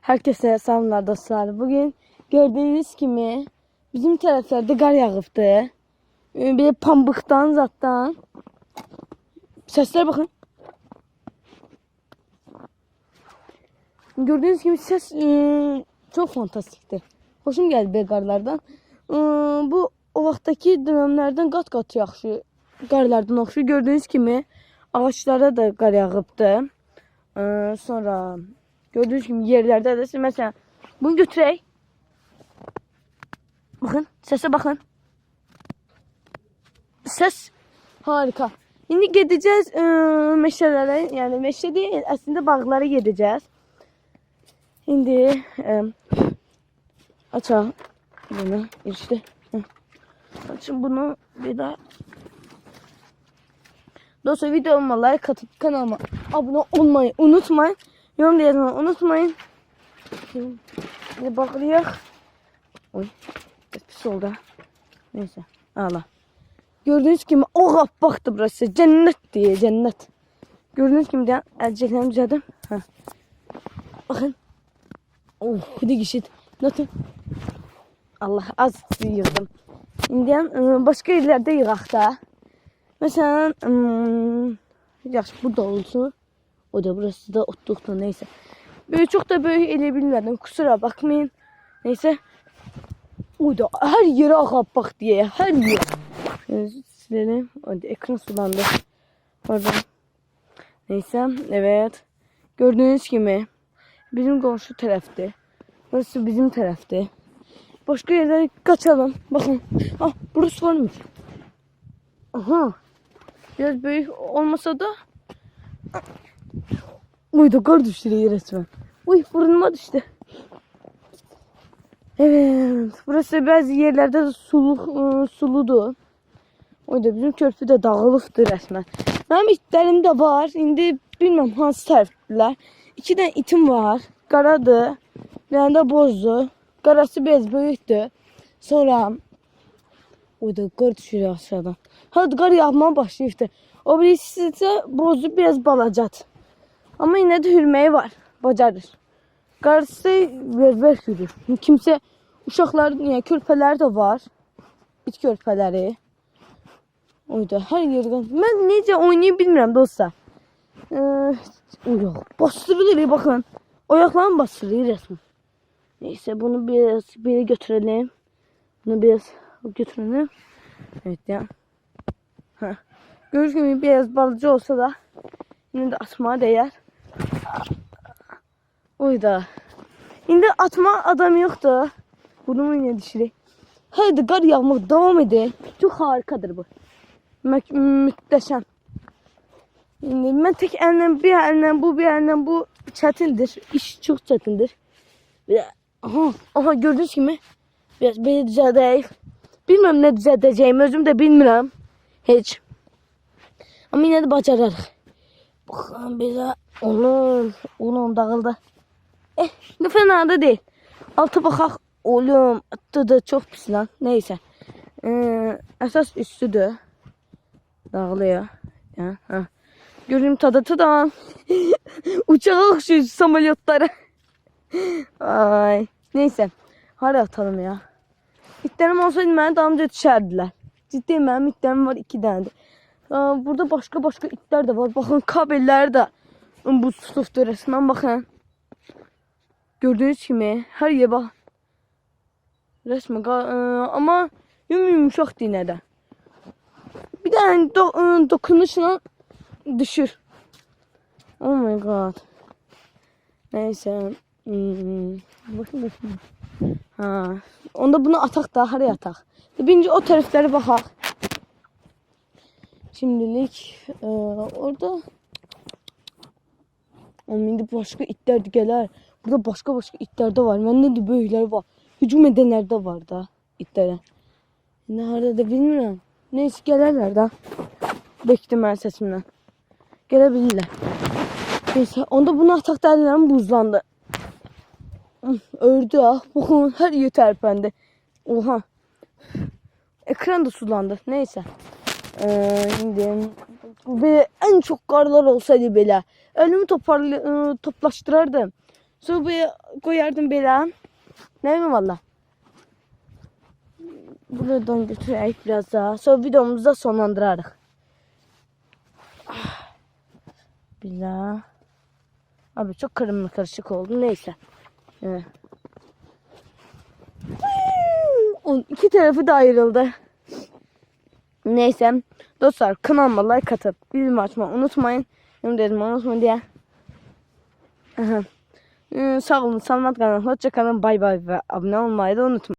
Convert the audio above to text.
Herkese selamlar dostlar. Bugün gördüğünüz gibi bizim taraflarda qar yağıbdı. Ee, Bir pambıqdan zatdan. Sesler bakın. Gördüğünüz gibi ses e, çok fantastikti. Hoşum geldi be qarlardan. E, Bu o vaxtdakı dövrlərdən qat-qat yaxşı qarlardan oxşur. Gördüğünüz kimi ağaçlara da qar yağıbdı. E, Sonra gördüğünüz gibi yerlerde de mesela bunu götürək. Bakın sese bakın. Ses harika. Şimdi gideceğiz e, meşelere yani meşe değil aslında bağlara gideceğiz. Şimdi e, açalım bunu işte. Açın bunu bir daha. Dostlar videoma like atıp kanalıma abone olmayı unutmayın. Yorum da yazmayı unutmayın. Şimdi bir bakıyoruz. Oy. Pis oldu. Neyse. Allah. Gördüğünüz gibi o kapaktı burası. Cennet diye cennet. Gördüğünüz gibi de elceklerimi düzeldim. Bakın. Oh hadi gişit. Nasıl? Allah az yığdım. İndi e, başka yerlerde yığaq da. Mesela ım, yaxşı bu da olsun. O da burası da otluqda neyse. Böyle çok da böyle ele bilmedim. Kusura bakmayın. Neyse. O da her yere akıp bak diye. Her yer. Şöyle silelim. Hadi ekran sulandı. Pardon. Neyse. Evet. Gördüğünüz gibi bizim komşu taraftı. Burası bizim taraftı. Başka yerlere kaçalım. Bakın. Ah burası varmış. Aha. Biraz büyük olmasa da Uydu kar düştü resmen. Uy burnuma düştü. Evet. Burası bazı yerlerde de suluk, ıı, suludu. Uydu bizim körpü de dağılıbdı resmen. Benim itlerim de var. Şimdi bilmem hansı tərəfdilər. İki tane itim var. Qaradır. Bir tane de bozdu. Qarası biraz böyükdür. Sonra Uydu qar düşür aşağıdan. Hadi qar yağmaya başlayıbdı. O birisi ise bozdu biraz balacat. Ama yine de hürmeyi var. Bacarır. Qarşısı verber yürür. Kimsə uşaqlar, yəni körpələr də var. İt körpələri. Oyda hər yerdən. Mən necə oynaya bilmirəm dostlar. Ee, yox, bastırılır bakın. Ayaklarım bastırılır resmen. Neyse bunu biraz bir götürelim. Bunu biraz götürelim. Evet ya. Ha. Gördüğünüz gibi biraz balıcı olsa da yine de atmaya değer. Oyda. Şimdi atma adam yoktu. Bunu yine düşüreyim. Hadi qar yağmaq devam edin. Çok harikadır bu. Mü mühteşem. Şimdi mən tek əllə bir əllə bu bir əllə bu çətindir. İş çox çətindir. Aha, aha gördüyünüz kimi biraz belə düzəldək. Bilmirəm nə düzəldəcəyimi özüm də bilmirəm. Heç. Amma yenə də bacararıq. Baxın belə onun onun dağıldı. Eh, ne fena da değil. Altı bakak oğlum da çok pis lan. Neyse. Ee, esas üstüdür. Dağılıyor. Ya, ha. Göreyim tadı tadı. Uçağa okşuyor samolyotlara. Ay. Neyse. Hadi atalım ya. İtlerim olsaydı beni damca düşerdiler. Ciddi benim itlerim var iki tane. De. Burada başka başka itler de var. Bakın kabellər də bu tutubdur resmen bakın. Gördüğünüz gibi her yer bak. Resmen ama yum yumuşak yine de. Bir tane do ıı, dokunuşla düşür. Oh my god. Neyse. Hmm. Bakın bakın. Ha. Onda bunu atak da haraya atak. Birinci o taraflara bakak. Şimdilik e, orada indi başka itler de gələr. Burada başka başka itler de var. Məndə də böyüklər var. Hücum edənlər də var da itlərə. Ne harda da bilmirəm. Neyse gələrlər də. Bekdi mənim səsimlə. Gələ bilirlər. Neyse onda bunu ataq dəliləm buzlandı. Ördü ah. Bakın her yer tərpəndi. Oha. Ekran da sulandı. Neyse. Ee, şimdi ve en çok karlar olsaydı bile ölümü toparlı, ıı, toplaştırırdım. Sonra buraya koyardım belə. Ne bileyim valla. Buradan götürerek biraz daha. Sonra videomuzu da sonlandırarıq. Ah. Daha. Abi çok kırmızı karışık oldu. Neyse. Evet. On iki tarafı da ayrıldı. Neyse. Dostlar kanalıma like atıp bildirim açmayı unutmayın. Yorum dedim unutmayın diye. Ee, sağ olun. Sanat kanalı. Hoşça kalın. Bay bay ve abone olmayı da unutmayın.